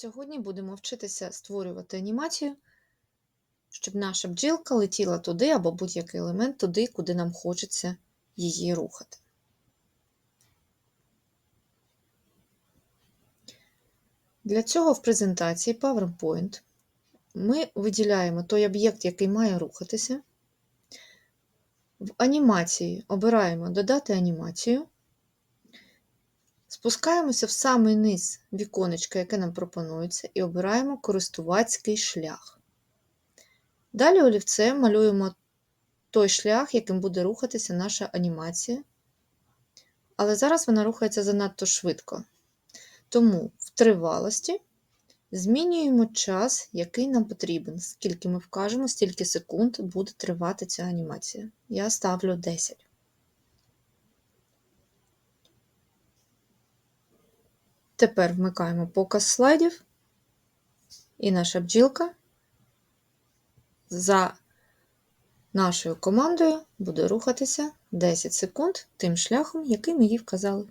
Сьогодні будемо вчитися створювати анімацію, щоб наша бджілка летіла туди або будь-який елемент туди, куди нам хочеться її рухати. Для цього в презентації PowerPoint ми виділяємо той об'єкт, який має рухатися. В анімації обираємо Додати анімацію. Спускаємося в самий низ віконечка, яке нам пропонується, і обираємо користувацький шлях. Далі олівцем малюємо той шлях, яким буде рухатися наша анімація. Але зараз вона рухається занадто швидко. Тому в тривалості змінюємо час, який нам потрібен. Скільки ми вкажемо, стільки секунд буде тривати ця анімація. Я ставлю 10. Тепер вмикаємо показ слайдів, і наша бджілка за нашою командою буде рухатися 10 секунд тим шляхом, який ми їй вказали.